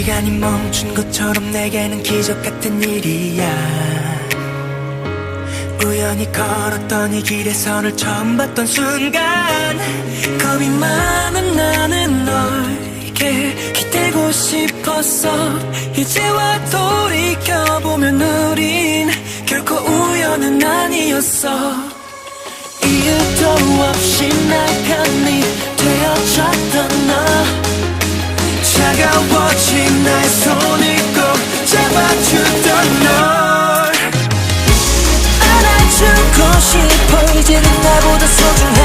시간이 멈춘 것처럼 내게는 기적 같은 일이야. 우연히 걸었던 이 길에서 를 처음 봤던 순간 겁이 많은 나는 너에게 기대고 싶었어. 이제와 돌이켜보면 우린 결코 우연은 아니었어. 이유도 없이 날 편히 되어줬던 너 차가워진 나의 손을 꼭 잡아주던 널. 안아주고 싶어 이제는 나보다 소중한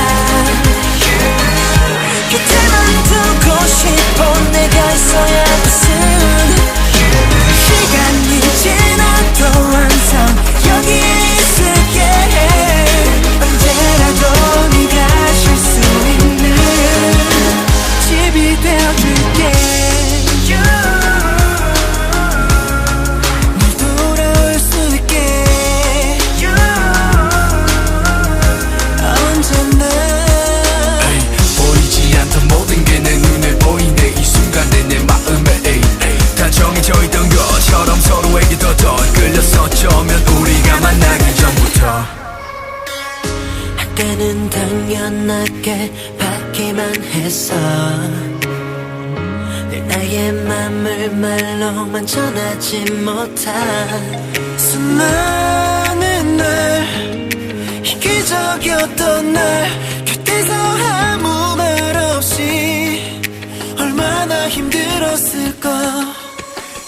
때는 당연하게 받기만 했어 늘 나의 맘을 말로만 전하지 못한 수많은 날 이기적이었던 날 곁에서 아무 말 없이 얼마나 힘들었을까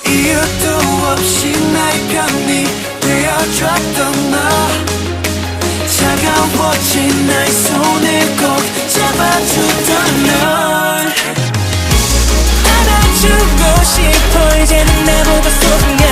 이유도 없이 날 편히 되어줬던 넌 안아주고 싶어. 이제는 나보다 소중해.